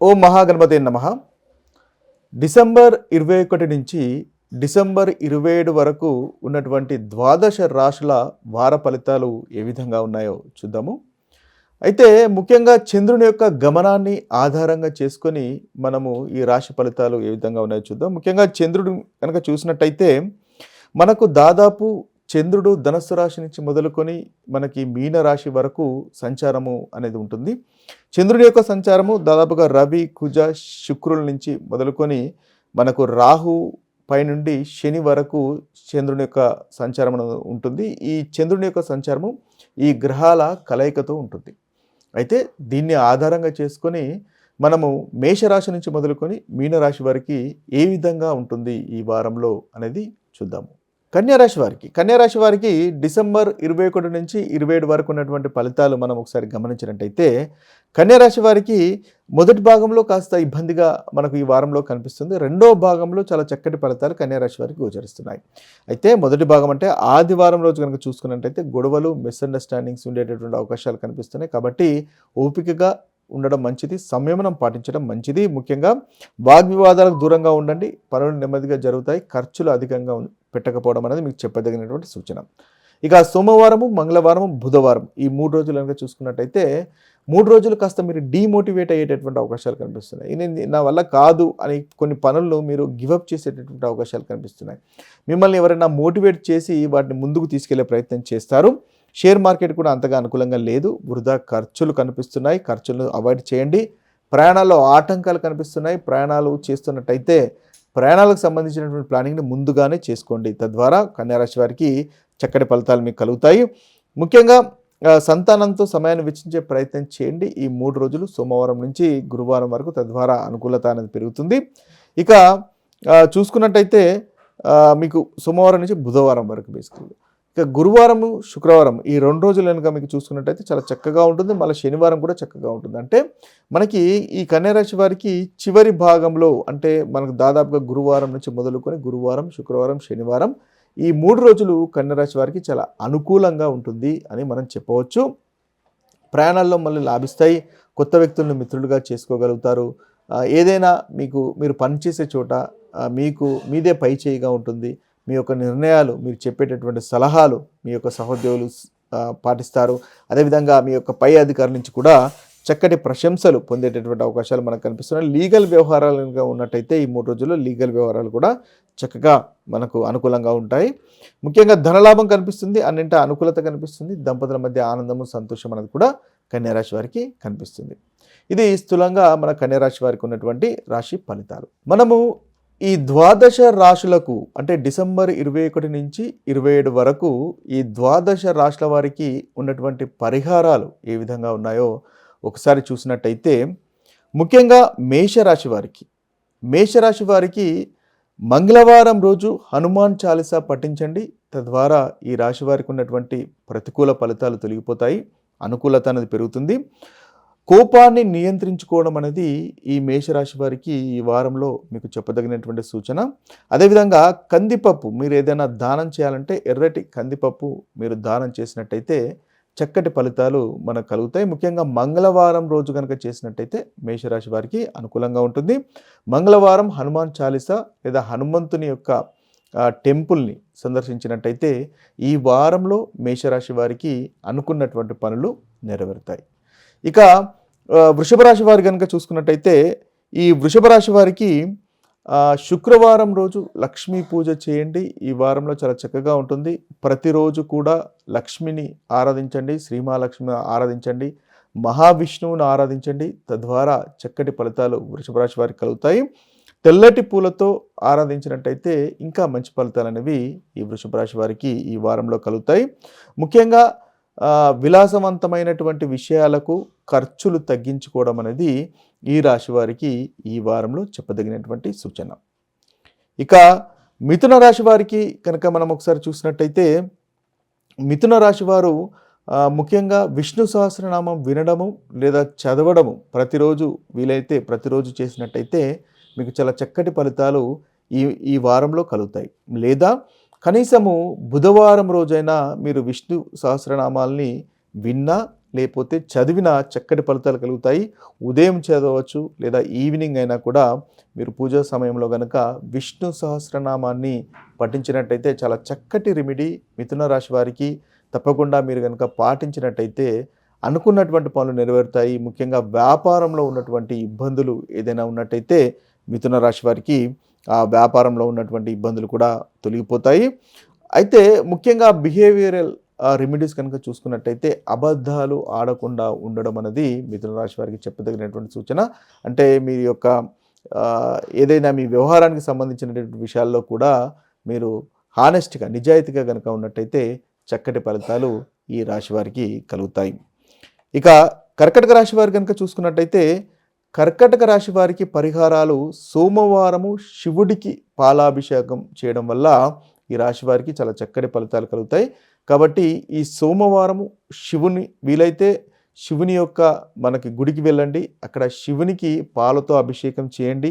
ఓ మహాగణపతి నమ. డిసెంబర్ ఇరవై ఒకటి నుంచి డిసెంబర్ ఇరవై ఏడు వరకు ఉన్నటువంటి ద్వాదశ రాశుల వార ఫలితాలు ఏ విధంగా ఉన్నాయో చూద్దాము. అయితే ముఖ్యంగా చంద్రుని యొక్క గమనాన్ని ఆధారంగా చేసుకొని మనము ఈ రాశి ఫలితాలు ఏ విధంగా ఉన్నాయో చూద్దాం. ముఖ్యంగా చంద్రుడు కనుక చూసినట్టయితే మనకు దాదాపు చంద్రుడు ధనస్సు రాశి నుంచి మొదలుకొని మనకి మీన రాశి వరకు సంచారము అనేది ఉంటుంది. చంద్రుడి యొక్క సంచారము దాదాపుగా రవి కుజ శుక్రుల నుంచి మొదలుకొని మనకు రాహు పైనుండి శని వరకు చంద్రుని యొక్క సంచారం ఉంటుంది. ఈ చంద్రుని యొక్క సంచారము ఈ గ్రహాల కలయికతో ఉంటుంది. అయితే దీన్ని ఆధారంగా చేసుకొని మనము మేషరాశి నుంచి మొదలుకొని మీనరాశి వారికి ఏ విధంగా ఉంటుంది ఈ వారంలో అనేది చూద్దాము. కన్యారాశి వారికి కన్యారాశి వారికి డిసెంబర్ ఇరవై ఒకటి నుంచి ఇరవై ఏడు వరకు ఉన్నటువంటి ఫలితాలు మనం ఒకసారి గమనించినట్టయితే కన్యారాశి వారికి మొదటి భాగంలో కాస్త ఇబ్బందిగా మనకు ఈ వారంలో కనిపిస్తుంది. రెండో భాగంలో చాలా చక్కటి ఫలితాలు కన్యారాశి వారికి గోచరిస్తున్నాయి. అయితే మొదటి భాగం అంటే ఆదివారం రోజు కనుక చూసుకున్నట్టయితే గొడవలు మిస్అండర్స్టాండింగ్స్ ఉండేటటువంటి అవకాశాలు కనిపిస్తున్నాయి. కాబట్టి ఓపికగా ఉండడం మంచిది సంయమనం పాటించడం మంచిది. ముఖ్యంగా వాగ్వివాదాలకు దూరంగా ఉండండి పనులు నెమ్మదిగా జరుగుతాయి ఖర్చులు అధికంగా పెట్టకపోవడం అనేది మీకు చెప్పదగినటువంటి సూచన. ఇక సోమవారము మంగళవారము బుధవారం ఈ మూడు రోజులు కనుక చూసుకున్నట్టయితే మూడు రోజులు కాస్త మీరు డీమోటివేట్ అయ్యేటటువంటి అవకాశాలు కనిపిస్తున్నాయి. నేను నా వల్ల కాదు అని కొన్ని పనులను మీరు గివప్ చేసేటటువంటి అవకాశాలు కనిపిస్తున్నాయి. మిమ్మల్ని ఎవరైనా మోటివేట్ చేసి వాటిని ముందుకు తీసుకెళ్ళే ప్రయత్నం చేస్తారు. షేర్ మార్కెట్ కూడా అంతగా అనుకూలంగా లేదు. వృధా ఖర్చులు కనిపిస్తున్నాయి. ఖర్చులు అవాయిడ్ చేయండి. ప్రయాణాల్లో ఆటంకాలు కనిపిస్తున్నాయి. ప్రయాణాలు చేస్తున్నట్టయితే ప్రయాణాలకు సంబంధించినటువంటి ప్లానింగ్ని ముందుగానే చేసుకోండి. తద్వారా కన్యారాశి వారికి చక్కటి ఫలితాలు మీకు కలుగుతాయి. ముఖ్యంగా సంతానంతో సమయాన్ని వెచ్చించే ప్రయత్నం చేయండి. ఈ మూడు రోజులు సోమవారం నుంచి గురువారం వరకు తద్వారా అనుకూలత అనేది పెరుగుతుంది. ఇక చూసుకున్నట్టయితే మీకు సోమవారం నుంచి బుధవారం వరకు బేసికల్గా. ఇక గురువారము శుక్రవారం ఈ రెండు రోజులు కనుక మీకు చూసుకున్నట్టయితే చాలా చక్కగా ఉంటుంది. మళ్ళీ శనివారం కూడా చక్కగా ఉంటుంది. అంటే మనకి ఈ కన్యారాశి వారికి చివరి భాగంలో అంటే మనకు దాదాపుగా గురువారం నుంచి మొదలుకొని గురువారం శుక్రవారం శనివారం ఈ మూడు రోజులు కన్యారాశి వారికి చాలా అనుకూలంగా ఉంటుంది అని మనం చెప్పవచ్చు. ప్రయాణాల్లో మళ్ళీ లాభిస్తాయి. కొత్త వ్యక్తులను మిత్రులుగా చేసుకోగలుగుతారు. ఏదైనా మీకు మీరు పనిచేసే చోట మీకు మీదే పై చేయిగా ఉంటుంది. మీ యొక్క నిర్ణయాలు మీరు చెప్పేటటువంటి సలహాలు మీ యొక్క సహోద్యోగులు పాటిస్తారు. అదేవిధంగా మీ యొక్క పై అధికారుల నుంచి కూడా చక్కటి ప్రశంసలు పొందేటటువంటి అవకాశాలు మనకు కనిపిస్తున్నాయి. లీగల్ వ్యవహారాలుగా ఉన్నట్టయితే ఈ మూడు రోజుల్లో లీగల్ వ్యవహారాలు కూడా చక్కగా మనకు అనుకూలంగా ఉంటాయి. ముఖ్యంగా ధనలాభం కనిపిస్తుంది అన్నింటి అనుకూలత కనిపిస్తుంది దంపతుల మధ్య ఆనందము సంతోషం అనేది కూడా కన్యారాశి వారికి కనిపిస్తుంది. ఇది స్థూలంగా మన కన్యారాశి వారికి ఉన్నటువంటి రాశి ఫలితాలు. మనము ఈ ద్వాదశ రాశులకు అంటే డిసెంబర్ ఇరవై ఒకటి నుంచి ఇరవై ఏడు వరకు ఈ ద్వాదశ రాశుల వారికి ఉన్నటువంటి పరిహారాలు ఏ విధంగా ఉన్నాయో ఒకసారి చూసినట్టయితే ముఖ్యంగా మేషరాశి వారికి మేషరాశి వారికి మంగళవారం రోజు హనుమాన్ చాలీసా పఠించండి. తద్వారా ఈ రాశి వారికి ఉన్నటువంటి ప్రతికూల ఫలితాలు తొలగిపోతాయి అనుకూలత అనేది పెరుగుతుంది. కోపాన్ని నియంత్రించుకోవడం అనేది ఈ మేషరాశి వారికి ఈ వారంలో మీకు చెప్పదగినటువంటి సూచన. అదేవిధంగా కందిపప్పు మీరు ఏదైనా దానం చేయాలంటే ఎర్రటి కందిపప్పు మీరు దానం చేసినట్టయితే చక్కటి ఫలితాలు మనకు కలుగుతాయి. ముఖ్యంగా మంగళవారం రోజు కనుక చేసినట్టయితే మేషరాశి వారికి అనుకూలంగా ఉంటుంది. మంగళవారం హనుమాన్ చాలీసా లేదా హనుమంతుని యొక్క టెంపుల్ని సందర్శించినట్టయితే ఈ వారంలో మేషరాశి వారికి అనుకున్నటువంటి పనులు నెరవేరుతాయి. ఇక వృషభ రాశి వారి కనుక చూసుకున్నట్టయితే ఈ వృషభ రాశి వారికి శుక్రవారం రోజు లక్ష్మీ పూజ చేయండి. ఈ వారంలో చాలా చక్కగా ఉంటుంది. ప్రతిరోజు కూడా లక్ష్మిని ఆరాధించండి శ్రీమహాలక్ష్మిని ఆరాధించండి మహావిష్ణువుని ఆరాధించండి. తద్వారా చక్కటి ఫలితాలు వృషభ రాశి వారికి కలుగుతాయి. తెల్లటి పూలతో ఆరాధించినట్టయితే ఇంకా మంచి ఫలితాలు అనేవి ఈ వృషభ రాశి వారికి ఈ వారంలో కలుగుతాయి. ముఖ్యంగా విలాసవంతమైనటువంటి విషయాలకు ఖర్చులు తగ్గించుకోవడం అనేది ఈ రాశి వారికి ఈ వారంలో చెప్పదగినటువంటి సూచన. ఇక మిథున రాశి వారికి కనుక మనం ఒకసారి చూసినట్టయితే మిథున రాశి వారు ముఖ్యంగా విష్ణు సహస్రనామం వినడము లేదా చదవడము ప్రతిరోజు వీలైతే ప్రతిరోజు చేసినట్టయితే మీకు చాలా చక్కటి ఫలితాలు ఈ ఈ వారంలో కలుగుతాయి. లేదా కనీసము బుధవారం రోజైనా మీరు విష్ణు సహస్రనామాల్ని విన్నా లేకపోతే చదివిన చక్కటి ఫలితాలు కలుగుతాయి. ఉదయం చదవచ్చు లేదా ఈవినింగ్ అయినా కూడా మీరు పూజా సమయంలో కనుక విష్ణు సహస్రనామాన్ని పఠించినట్టయితే చాలా చక్కటి రెమిడీ మిథున రాశి వారికి. తప్పకుండా మీరు కనుక పాటించినట్టయితే అనుకున్నటువంటి పనులు నెరవేరుతాయి. ముఖ్యంగా వ్యాపారంలో ఉన్నటువంటి ఇబ్బందులు ఏదైనా ఉన్నట్టయితే మిథున రాశి వారికి ఆ వ్యాపారంలో ఉన్నటువంటి ఇబ్బందులు కూడా తొలగిపోతాయి. అయితే ముఖ్యంగా బిహేవియరల్ రెమెడీస్ కనుక చూసుకున్నట్టయితే అబద్ధాలు ఆడకుండా ఉండడం అనేది మిథున రాశి వారికి చెప్పదగినటువంటి సూచన. అంటే మీ యొక్క ఏదైనా మీ వ్యవహారానికి సంబంధించినటువంటి విషయాల్లో కూడా మీరు హానెస్ట్గా నిజాయితీగా కనుక ఉన్నట్టయితే చక్కటి ఫలితాలు ఈ రాశి వారికి కలుగుతాయి. ఇక కర్కటక రాశి వారు కనుక చూసుకున్నట్టయితే కర్కటక రాశి వారికి పరిహారాలు సోమవారము శివుడికి పాలాభిషేకం చేయడం వల్ల ఈ రాశి వారికి చాలా చక్కటి ఫలితాలు కలుగుతాయి. కాబట్టి ఈ సోమవారము శివుని వీలైతే శివుని యొక్క మనకి గుడికి వెళ్ళండి. అక్కడ శివునికి పాలతో అభిషేకం చేయండి.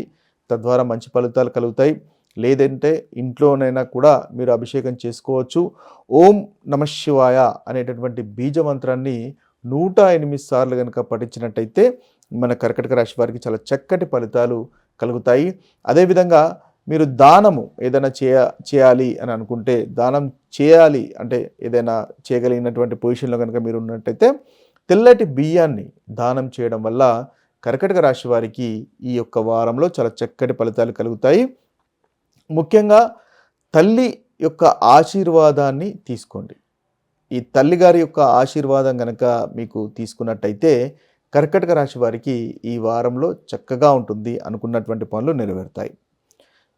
తద్వారా మంచి ఫలితాలు కలుగుతాయి. లేదంటే ఇంట్లోనైనా కూడా మీరు అభిషేకం చేసుకోవచ్చు. ఓం నమ శివాయ అనేటటువంటి బీజ మంత్రాన్ని నూట ఎనిమిది సార్లు కనుక పఠించినట్టయితే మన కర్కటక రాశి వారికి చాలా చక్కటి ఫలితాలు కలుగుతాయి. అదేవిధంగా మీరు దానము ఏదైనా చేయ చేయాలి అని అనుకుంటే దానం చేయాలి అంటే ఏదైనా చేయగలిగినటువంటి పొజిషన్లో కనుక మీరు ఉన్నట్టయితే తెల్లటి బియ్యాన్ని దానం చేయడం వల్ల కర్కటక రాశి వారికి ఈ యొక్క వారంలో చాలా చక్కటి ఫలితాలు కలుగుతాయి. ముఖ్యంగా తల్లి యొక్క ఆశీర్వాదాన్ని తీసుకోండి. ఈ తల్లిగారి యొక్క ఆశీర్వాదం కనుక మీకు తీసుకున్నట్టయితే కర్కటక రాశి వారికి ఈ వారంలో చక్కగా ఉంటుంది అనుకున్నటువంటి పనులు నెరవేరుతాయి.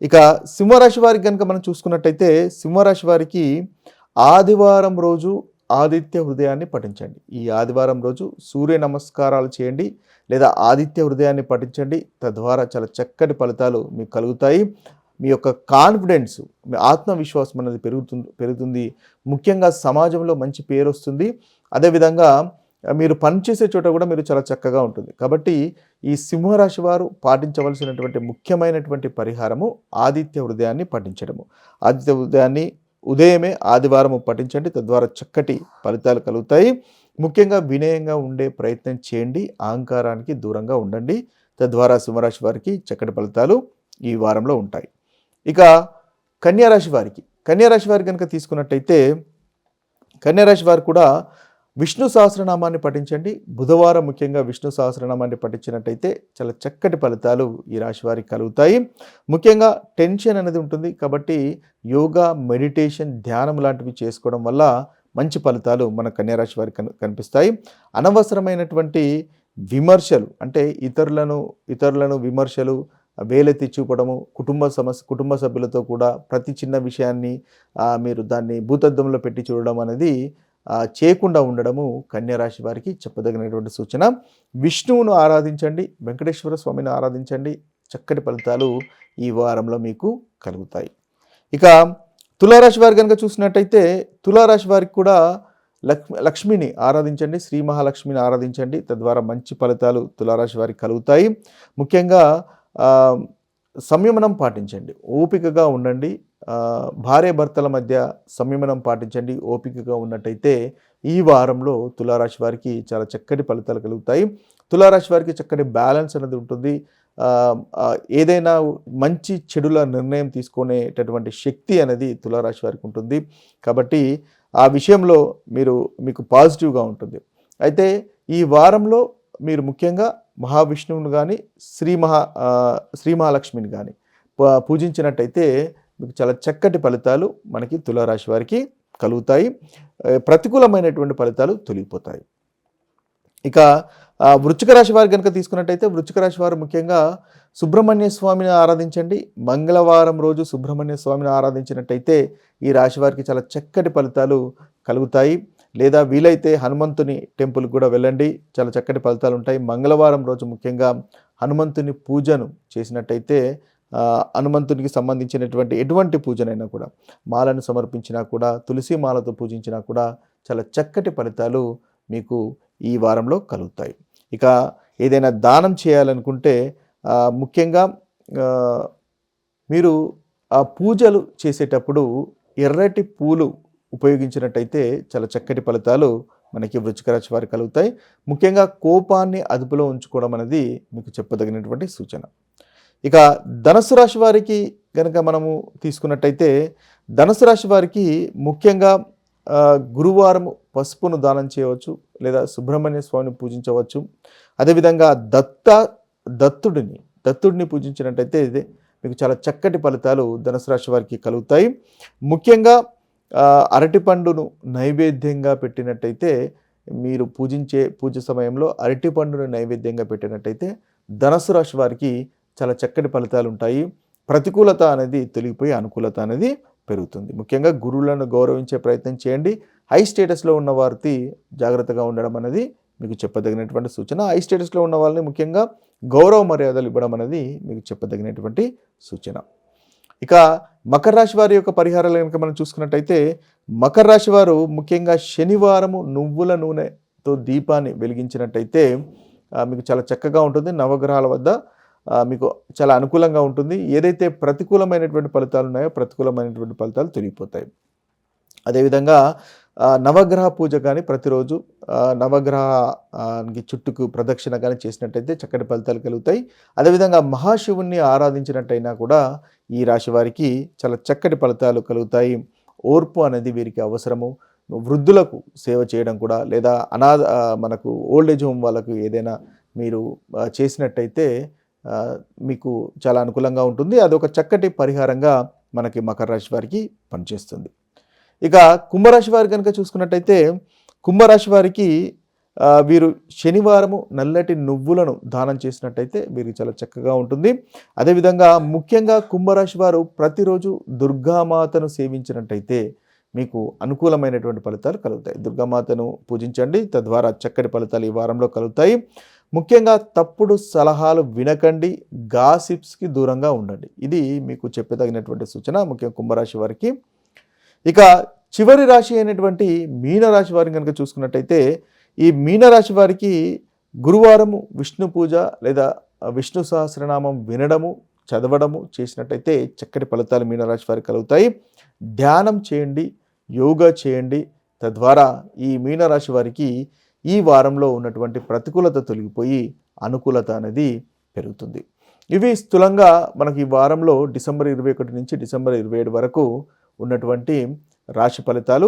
ఇక సింహరాశి వారికి కనుక మనం చూసుకున్నట్టయితే సింహరాశి వారికి ఆదివారం రోజు ఆదిత్య హృదయాన్ని పఠించండి. ఈ ఆదివారం రోజు సూర్య నమస్కారాలు చేయండి లేదా ఆదిత్య హృదయాన్ని పఠించండి. తద్వారా చాలా చక్కటి ఫలితాలు మీకు కలుగుతాయి. మీ యొక్క కాన్ఫిడెన్స్ మీ ఆత్మవిశ్వాసం అనేది పెరుగుతుంది పెరుగుతుంది. ముఖ్యంగా సమాజంలో మంచి పేరు వస్తుంది. అదేవిధంగా మీరు పనిచేసే చోట కూడా మీరు చాలా చక్కగా ఉంటుంది. కాబట్టి ఈ సింహరాశి వారు పాటించవలసినటువంటి ముఖ్యమైనటువంటి పరిహారము ఆదిత్య హృదయాన్ని పఠించడము. ఆదిత్య హృదయాన్ని ఉదయమే ఆదివారము పఠించండి. తద్వారా చక్కటి ఫలితాలు కలుగుతాయి. ముఖ్యంగా వినయంగా ఉండే ప్రయత్నం చేయండి. అహంకారానికి దూరంగా ఉండండి. తద్వారా సింహరాశి వారికి చక్కటి ఫలితాలు ఈ వారంలో ఉంటాయి. ఇక కన్యారాశి వారికి. కన్యారాశి వారికి కనుక తీసుకున్నట్టయితే కన్యారాశి వారు కూడా విష్ణు సహస్రనామాన్ని పఠించండి. బుధవారం ముఖ్యంగా విష్ణు సహస్రనామాన్ని పఠించినట్టయితే చాలా చక్కటి ఫలితాలు ఈ రాశి వారికి కలుగుతాయి. ముఖ్యంగా టెన్షన్ అనేది ఉంటుంది. కాబట్టి యోగా మెడిటేషన్ ధ్యానం లాంటివి చేసుకోవడం వల్ల మంచి ఫలితాలు మన కన్యారాశి వారికి కనిపిస్తాయి. అనవసరమైనటువంటి విమర్శలు అంటే ఇతరులను ఇతరులను విమర్శలు వేలెత్తి చూపడము కుటుంబ సమస్య కుటుంబ సభ్యులతో కూడా ప్రతి చిన్న విషయాన్ని మీరు దాన్ని భూతద్దంలో పెట్టి చూడడం అనేది చేయకుండా ఉండడము కన్యారాశి వారికి చెప్పదగినటువంటి సూచన. విష్ణువును ఆరాధించండి వెంకటేశ్వర స్వామిని ఆరాధించండి. చక్కటి ఫలితాలు ఈ వారంలో మీకు కలుగుతాయి. ఇక తులారాశి వారి కనుక చూసినట్టయితే తులారాశి వారికి కూడా లక్ష్మి లక్ష్మిని ఆరాధించండి శ్రీ మహాలక్ష్మిని ఆరాధించండి. తద్వారా మంచి ఫలితాలు తులారాశి వారికి కలుగుతాయి. ముఖ్యంగా సంయమనం పాటించండి. ఓపికగా ఉండండి. భార్య భర్తల మధ్య సంయమనం పాటించండి. ఓపికగా ఉన్నట్టయితే ఈ వారంలో తులారాశి వారికి చాలా చక్కటి ఫలితాలు కలుగుతాయి. తులారాశి వారికి చక్కటి బ్యాలెన్స్ అనేది ఉంటుంది. ఏదైనా మంచి చెడుల నిర్ణయం తీసుకునేటటువంటి శక్తి అనేది తులారాశి వారికి ఉంటుంది. కాబట్టి ఆ విషయంలో మీరు మీకు పాజిటివ్గా ఉంటుంది. అయితే ఈ వారంలో మీరు ముఖ్యంగా మహావిష్ణువుని కానీ శ్రీ మహా శ్రీ మహాలక్ష్మిని కానీ ప- పూజించినట్టయితే మీకు చాలా చక్కటి ఫలితాలు మనకి తులారాశి వారికి కలుగుతాయి. ప్రతికూలమైనటువంటి ఫలితాలు తొలగిపోతాయి. ఇక వృచ్చిక రాశి వారు కనుక తీసుకున్నట్టయితే వృచ్చిక రాశి వారు ముఖ్యంగా సుబ్రహ్మణ్య స్వామిని ఆరాధించండి. మంగళవారం రోజు సుబ్రహ్మణ్య స్వామిని ఆరాధించినట్టయితే ఈ రాశి వారికి చాలా చక్కటి ఫలితాలు కలుగుతాయి. లేదా వీలైతే హనుమంతుని టెంపుల్కి కూడా వెళ్ళండి. చాలా చక్కటి ఫలితాలు ఉంటాయి. మంగళవారం రోజు ముఖ్యంగా హనుమంతుని పూజను చేసినట్టయితే హనుమంతునికి సంబంధించినటువంటి ఎటువంటి పూజనైనా కూడా మాలను సమర్పించినా కూడా తులసి మాలతో పూజించినా కూడా చాలా చక్కటి ఫలితాలు మీకు ఈ వారంలో కలుగుతాయి. ఇక ఏదైనా దానం చేయాలనుకుంటే ముఖ్యంగా మీరు ఆ పూజలు చేసేటప్పుడు ఎర్రటి పూలు ఉపయోగించినట్టయితే చాలా చక్కటి ఫలితాలు మనకి వృచ్చికరాశి వారు వారికి కలుగుతాయి. ముఖ్యంగా కోపాన్ని అదుపులో ఉంచుకోవడం అనేది మీకు చెప్పదగినటువంటి సూచన. ఇక ధనుసు రాశి వారికి కనుక మనము తీసుకున్నట్టయితే ధనుసు రాశి వారికి ముఖ్యంగా గురువారం పసుపును దానం చేయవచ్చు లేదా సుబ్రహ్మణ్య స్వామిని పూజించవచ్చు. అదేవిధంగా దత్త దత్తుడిని దత్తుడిని పూజించినట్టయితే ఇది మీకు చాలా చక్కటి ఫలితాలు ధనుసు రాశి వారికి కలుగుతాయి. ముఖ్యంగా అరటిపండును నైవేద్యంగా పెట్టినట్టయితే మీరు పూజించే పూజ సమయంలో అరటిపండును నైవేద్యంగా పెట్టినట్టయితే ధనస్సు రాశి వారికి చాలా చక్కటి ఫలితాలు ఉంటాయి ప్రతికూలత అనేది తొలగిపోయి అనుకూలత అనేది పెరుగుతుంది. ముఖ్యంగా గురువులను గౌరవించే ప్రయత్నం చేయండి. హై స్టేటస్లో ఉన్న వారికి జాగ్రత్తగా ఉండడం అనేది మీకు చెప్పదగినటువంటి సూచన. హై స్టేటస్లో ఉన్న వాళ్ళని ముఖ్యంగా గౌరవ మర్యాదలు ఇవ్వడం అనేది మీకు చెప్పదగినటువంటి సూచన. ఇక మకర రాశి వారి యొక్క పరిహారాలు కనుక మనం చూసుకున్నట్టయితే మకర రాశి వారు ముఖ్యంగా శనివారము నువ్వుల నూనెతో దీపాన్ని వెలిగించినట్టయితే మీకు చాలా చక్కగా ఉంటుంది. నవగ్రహాల వద్ద మీకు చాలా అనుకూలంగా ఉంటుంది. ఏదైతే ప్రతికూలమైనటువంటి ఫలితాలు ఉన్నాయో ప్రతికూలమైనటువంటి ఫలితాలు తొలగిపోతాయి. అదేవిధంగా నవగ్రహ పూజ కానీ ప్రతిరోజు నవగ్రహానికి చుట్టుకు ప్రదక్షిణ కానీ చేసినట్టయితే చక్కటి ఫలితాలు కలుగుతాయి. అదేవిధంగా మహాశివుణ్ణి ఆరాధించినట్టయినా కూడా ఈ రాశి వారికి చాలా చక్కటి ఫలితాలు కలుగుతాయి. ఓర్పు అనేది వీరికి అవసరము. వృద్ధులకు సేవ చేయడం కూడా లేదా అనాథ మనకు ఓల్డ్ ఏజ్ హోమ్ వాళ్ళకు ఏదైనా మీరు చేసినట్టయితే మీకు చాలా అనుకూలంగా ఉంటుంది. అదొక చక్కటి పరిహారంగా మనకి మకర రాశి వారికి పనిచేస్తుంది. ఇక కుంభరాశి వారి కనుక చూసుకున్నట్టయితే కుంభరాశి వారికి వీరు శనివారము నల్లటి నువ్వులను దానం చేసినట్టయితే వీరికి చాలా చక్కగా ఉంటుంది. అదేవిధంగా ముఖ్యంగా కుంభరాశి వారు ప్రతిరోజు దుర్గామాతను సేవించినట్టయితే మీకు అనుకూలమైనటువంటి ఫలితాలు కలుగుతాయి. దుర్గామాతను పూజించండి తద్వారా చక్కటి ఫలితాలు ఈ వారంలో కలుగుతాయి. ముఖ్యంగా తప్పుడు సలహాలు వినకండి గాసిప్స్కి దూరంగా ఉండండి. ఇది మీకు చెప్పదగినటువంటి సూచన ముఖ్యంగా కుంభరాశి వారికి. ఇక చివరి రాశి అయినటువంటి మీనరాశి వారిని కనుక చూసుకున్నట్టయితే ఈ మీనరాశి వారికి గురువారము విష్ణు పూజ లేదా విష్ణు సహస్రనామం వినడము చదవడము చేసినట్టయితే చక్కటి ఫలితాలు మీనరాశి వారికి కలుగుతాయి. ధ్యానం చేయండి యోగా చేయండి. తద్వారా ఈ మీనరాశి వారికి ఈ వారంలో ఉన్నటువంటి ప్రతికూలత తొలగిపోయి అనుకూలత అనేది పెరుగుతుంది. ఇవి స్థూలంగా మనకి ఈ వారంలో డిసెంబర్ ఇరవై ఒకటి నుంచి డిసెంబర్ ఇరవై ఏడు వరకు ఉన్నటువంటి రాశి ఫలితాలు.